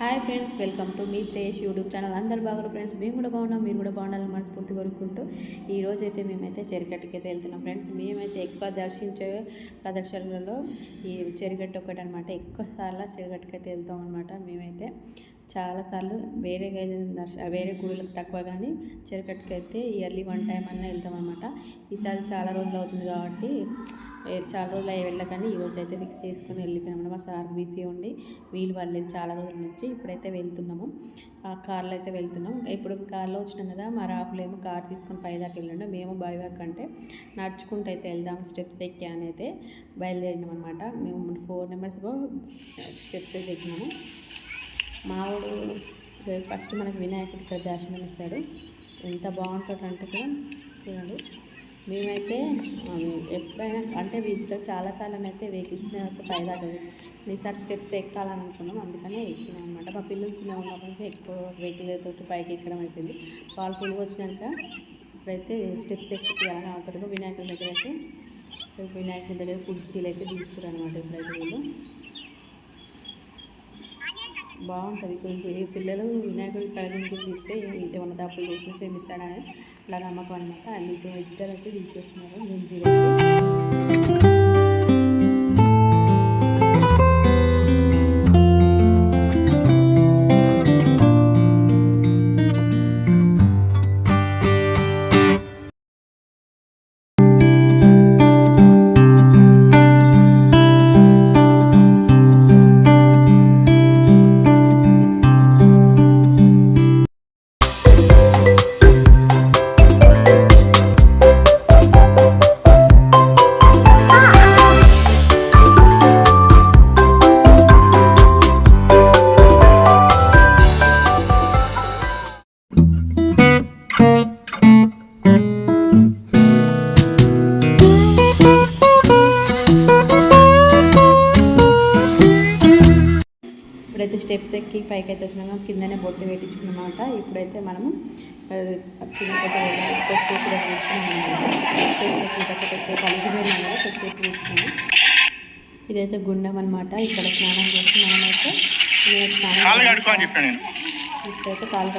Hi friends welcome to me Shreyas YouTube channel అందరు బాగున్నారు friends మేము కూడా బాగున్నాం మీరు కూడా బాగుండాలని మనస్ఫూర్తి కోరుకుంటూ ఈ రోజైతే అయితే మేమైతే చెరిగట్టుకైతే అయితే వెళ్తున్నాం ఫ్రెండ్స్ మేమైతే ఎక్కువ దర్శించే ప్రదర్శనలలో ఈ చెరుగట్టు ఒకటి అనమాట ఎక్కువ సార్లు చెరుగట్టుకి అయితే వెళ్తాం అనమాట మేమైతే. చాలాసార్లు వేరే దర్శ వేరే గుడులకు తక్కువ కానీ చెరుగట్టుకి అయితే ఇయర్లీ వన్ టైం అన్నా వెళ్తాం అనమాట ఈసారి చాలా రోజులు అవుతుంది కాబట్టి చాలా రోజులు అవి వెళ్ళకని ఈ రోజు అయితే ఫిక్స్ చేసుకుని వెళ్ళిపోయాము మా సార్ బీసీ ఉండి వీలు పడలేదు చాలా రోజుల నుంచి. ఇప్పుడైతే వెళ్తున్నాము. ఆ కార్లో అయితే వెళ్తున్నాం ఇప్పుడు కార్లో వచ్చినాం కదా మా రాహులేమో కార్ తీసుకొని పైదాకా వెళ్ళండి. మేము బైవాక్ అంటే నడుచుకుంటూ అయితే వెళ్దాం స్టెప్స్ ఎక్కి అని అయితే బయలుదేరినాం అనమాట మేము ఫోర్ నెంబర్స్ స్టెప్స్ అయితే ఎక్కినాము. మావాడు ఫస్ట్ మనకి వినాయకుడు ఇక్కడ దర్శనం ఇస్తాడు. ఎంత బాగుంటుంది అంటే కూడా చూడండి. మేమైతే ఎప్పుడైనా అంటే వీటితో చాలాసార్లు అయితే వెహికల్స్ వస్తే పైదాకా ఈసారి స్టెప్స్ ఎక్కాలని అనుకున్నాం. అందుకనే ఎక్కినాం అనమాట మా పిల్లలు చిన్న ఉన్నప్పటి నుంచి ఎక్కువ వెహికల్ తోటి పైకి ఎక్కడం అయిపోయింది. వాళ్ళు పిల్లలు వచ్చినాక ఇప్పుడైతే స్టెప్స్ ఎక్కించాలని అవుతాడు వినాయకుడి దగ్గర అయితే వినాయకుడి దగ్గర కుర్చీలు అయితే తీస్తారు అనమాట ఇప్పుడైతే వీళ్ళు. బాగుంటుంది. కొంచెం ఈ పిల్లలు వినాయకుడి కళ తీస్తే ఏమన్నా తప్పులు చేసినా క్షమిస్తాడని అట్లా నమ్మకం అనమాట అందుకు ఇద్దరు అయితే తీసేస్తున్నారు. గుంజీలు ఇప్పుడైతే స్టెప్స్ ఎక్కి పైకి అయితే వచ్చినాక కిందనే బొట్టు పెట్టించుకున్నమాట. ఇప్పుడైతే మనము కొద్దిసేపు. కొద్దిసేపు అలసిపోయినాం కదా కొద్దిసేపు ఇదైతే గుండం అనమాట ఇక్కడ స్నానం చేసి మనమైతే నేను స్నానం ఇప్పుడైతే కాలు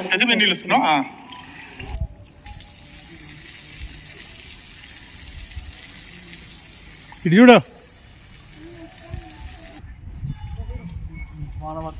ఇటు చూడు.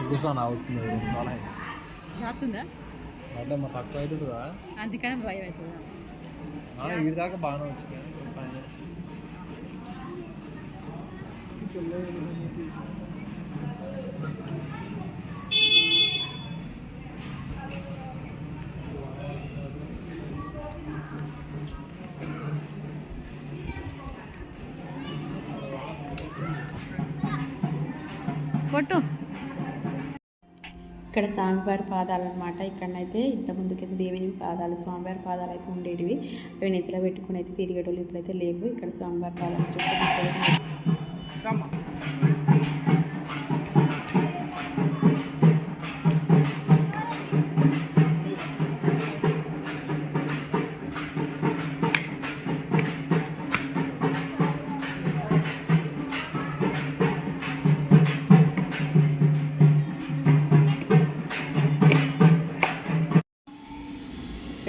కూర్చొని అవుతుంది చాలా జారుతుందా? అంటే మా తక్కువ అవుతుంది కదా. అందుకనే భయం అవుతుందా. వీడి దాకా బాగానే వచ్చింది. ఇక్కడ స్వామివారి పాదాలు అనమాట ఇక్కడనైతే ఇంత ముందుకైతే దేవిని పాదాలు స్వామివారి పాదాలు అయితే ఉండేటివి. అవి నెత్తిలో పెట్టుకుని అయితే తిరిగేటోళ్ళు ఇప్పుడైతే లేవు. ఇక్కడ స్వామివారి పాదాలు చుట్టూ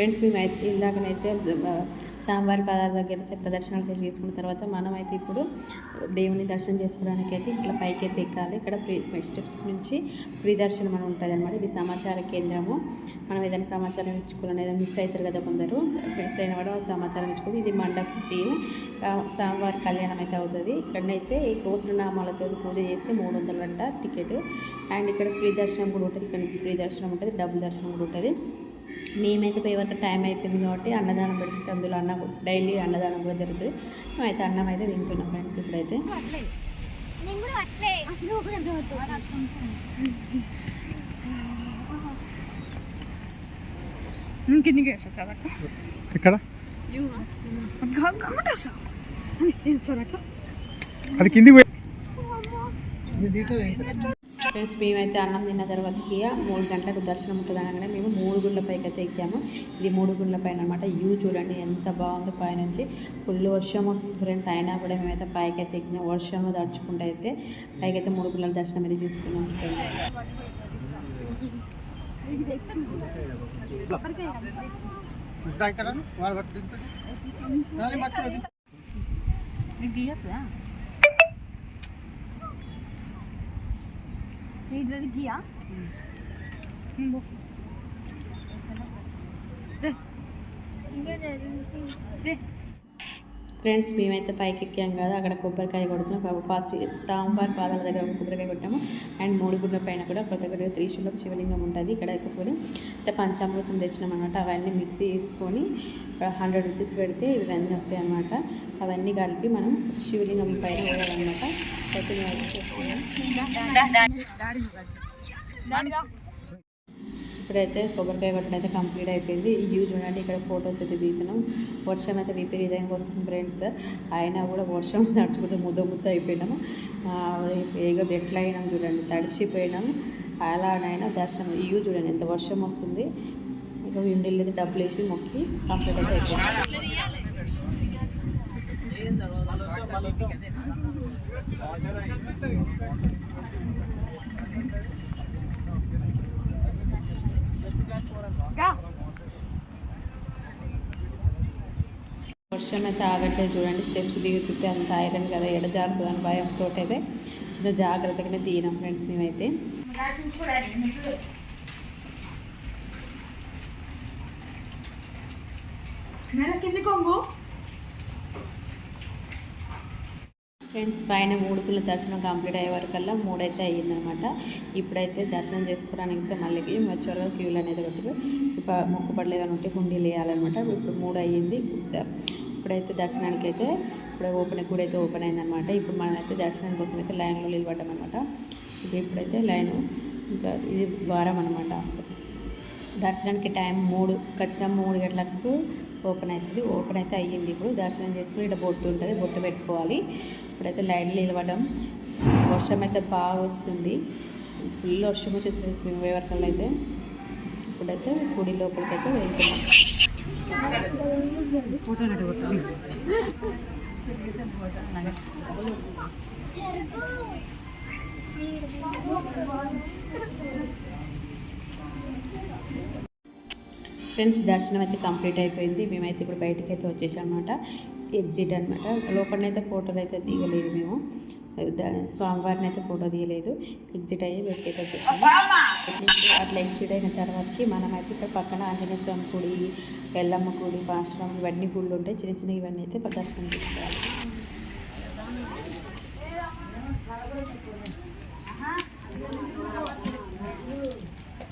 ఫ్రెండ్స్ మేము అయితే ఇందాకనైతే స్వామివారి పాదాల దగ్గర అయితే ప్రదర్శనలు చేసుకున్న తర్వాత మనం అయితే ఇప్పుడు దేవుని దర్శనం చేసుకోవడానికి అయితే ఇట్లా పైకి అయితే ఎక్కాలి. ఇక్కడ ఫ్రీ స్టెప్స్ నుంచి ఫ్రీ దర్శనం అని ఉంటుంది అనమాట ఇది సమాచార కేంద్రము. మనం ఏదైనా సమాచారం ఇచ్చుకోవాలని ఏదైనా మిస్ అవుతారు కదా కొందరు మిస్ అయిన వాడు సమాచారం ఇచ్చుకోవాలి ఇది మండపం శ్రీ స్వామివారి కళ్యాణం అయితే అవుతుంది. ఇక్కడనైతే ఈ గోత్రనామాలతో పూజ చేస్తే మూడు వందలంట టికెట్. అండ్ ఇక్కడ ఫ్రీ దర్శనం కూడా ఉంటుంది. ఇక్కడ నుంచి ఫ్రీ దర్శనం ఉంటుంది డబుల్ దర్శనం కూడా ఉంటుంది. మేమైతే పోయే వరకు టైం అయిపోయింది కాబట్టి అన్నదానం పెడుతుంటే అందులో అన్నం డైలీ అన్నదానం కూడా జరుగుతుంది. మేమైతే అన్నం అయితే తింటున్నాం ఫ్రెండ్స్ ఇప్పుడైతే. ఎక్కడ? అది కిందికి పోయి ఫ్రెండ్స్ మేమైతే అన్నం తిన్న తర్వాతకి మూడు గంటలకు దర్శనం ఉంటుంది అనగానే మేము మూడు గుళ్ళ పైకి అయితే ఎక్కాము. ఇది మూడు గుళ్ళ పైన అనమాట వ్యూ చూడండి ఎంత బాగుందో పైనుంచి. ఫుల్ వర్షం వస్తుంది ఫ్రెండ్స్ అయినా కూడా మేమైతే పైకి అయితే ఎక్కినాం వర్షంలో దడుచుకుంటూ అయితే పైకి అయితే మూడు గుళ్ళ దర్శనం అయితే చూసుకున్నాం ఫ్రెండ్స్. నీకు గీయొస్తుందా ఇది గీయా ఫ్రెండ్స్ మేమైతే పైకి ఎక్కాం కదా. అక్కడ కొబ్బరికాయ కొడుతున్నాం. ఫాస్ట్ సాంబార్ పాదాల దగ్గర ఒక కొబ్బరికాయ కొట్టాము. అండ్ మూడు గుండె పైన కూడా ప్రతి ఒక్కటి త్రిశూలం శివలింగం ఉంటుంది. ఇక్కడ అయితే కూడా అయితే పంచామృతం తెచ్చినాం అనమాట అవన్నీ మిక్సీ చేసుకొని హండ్రెడ్ రూపీస్ పెడితే ఇవన్నీ వస్తాయి అనమాట అవన్నీ కలిపి మనం శివలింగం పైన వేయాలన్నమాట. అయితే ఇప్పుడైతే కొబ్బరికాయ కొట్టడం అయితే కంప్లీట్ అయిపోయింది. ఈ చూడండి ఇక్కడ ఫొటోస్ అయితే దిగుతున్నాం. వర్షం అయితే విపరీతంగా వస్తుంది ఫ్రెండ్స్. అయినా కూడా వర్షం నడుచుకుంటే ముద్ద ముద్ద అయిపోయినాము ఏగో ఎట్లా అయినాం చూడండి తడిసిపోయినాము అలానైనా దర్శనం ఇవి చూడండి ఎంత వర్షం వస్తుంది. ఇక అయితే డబ్బులు వేసి మొక్కి కంప్లీట్ అయితే అయిపోయింది. వర్షం అయితే ఆగట్లేదు చూడండి. స్టెప్స్ దిగుతుంటే అంత ఐరన్ కదా ఎడ జారుతుంది అని భయంతో అయితే కొంచెం జాగ్రత్తగానే దిగినాం ఫ్రెండ్స్ మేమైతే. ఫ్రెండ్స్ పైన మూడు పిల్లల దర్శనం కంప్లీట్ అయ్యే వరకల్లా మూడైతే అయ్యిందనమాట. ఇప్పుడైతే దర్శనం చేసుకోవడానికి అయితే మళ్ళీ వచ్చేవరకు క్యూలు అనేది కొట్టారు ఇప్పుడు మొక్కు పడలేదని ఉంటే హుండీలు వేయాలన్నమాట ఇప్పుడు మూడు అయ్యింది. ఇప్పుడైతే దర్శనానికి అయితే ఇప్పుడు ఓపెన్ కూడా అయితే ఓపెన్ అయిందనమాట. ఇప్పుడు మనమైతే దర్శనం కోసం అయితే లైన్లో నిలబడ్డాం అనమాట. ఇది ఇప్పుడైతే లైన్ ఇంకా ఇది ద్వారం అనమాట. దర్శనానికి టైం మూడు ఖచ్చితంగా మూడు గంటలకు ఓపెన్ అవుతుంది ఓపెన్ అయితే అయ్యింది ఇప్పుడు. దర్శనం చేసుకుని ఇట్లా బొట్టు ఉంటుంది. బొట్టు పెట్టుకోవాలి. ఇప్పుడైతే లైన్లు నిలవడం వర్షం అయితే బాగా వస్తుంది. ఫుల్ వర్షం వచ్చేది మేము వేవరకల్లా అయితే. ఇప్పుడైతే గుడి లోపలికి అయితే వెళ్తున్నాం ఫ్రెండ్స్ దర్శనం అయితే కంప్లీట్ అయిపోయింది. మేమైతే ఇప్పుడు బయటకు అయితే వచ్చేసామన్నమాట. అనమాట ఎగ్జిట్ అనమాట లోపలనైతే ఫోటోలు అయితే దిగలేదు మేము. స్వామివారిని అయితే ఫోటో తీయలేదు ఎగ్జిట్ అయ్యి బయటకి అయితే వచ్చేసాము. అట్లా ఎగ్జిట్ అయిన తర్వాతకి మనమైతే ఇక్కడ పక్కన ఆంజనేయ స్వామి గుడి ఎల్లమ్మ గుడి పాశ్రమం ఇవన్నీ గుళ్ళు ఉంటాయి. చిన్న చిన్న ఇవన్నీ అయితే దర్శనం చేసుకోవాలి.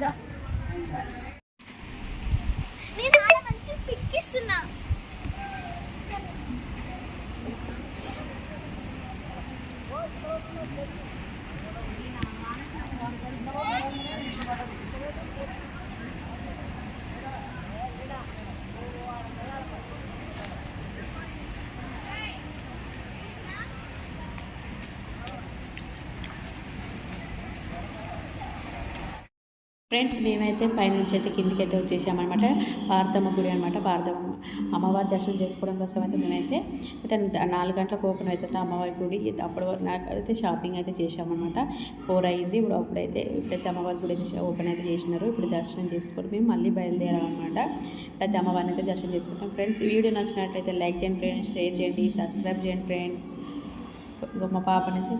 的. ఫ్రెండ్స్ మేమైతే పైనుంచి అయితే కిందికి అయితే వచ్చేసామన్నమాట. పార్థమ్మ గుడి అనమాట పార్థమ్మ అమ్మవారి దర్శనం చేసుకోవడం కోసం అయితే మేమైతే అయితే నాలుగు గంటలకు ఓపెన్ అవుతుంది అమ్మవారి గుడి. అప్పటి వరకు నాకు అయితే షాపింగ్ అయితే చేసామన్నమాట ఫోర్ అయింది. ఇప్పుడు అప్పుడైతే ఇప్పుడైతే అమ్మవారి గుడి అయితే ఓపెన్ అయితే చేసినారు. ఇప్పుడు దర్శనం చేసుకొని మేము మళ్ళీ బయలుదేరామన్నమాట. అయితే అమ్మవారిని అయితే దర్శనం చేసుకుంటాం. ఫ్రెండ్స్ ఈ వీడియో నచ్చినట్లయితే లైక్ చేయండి ఫ్రెండ్స్ షేర్ చేయండి సబ్స్క్రైబ్ చేయండి ఫ్రెండ్స్. మా పాపనైతే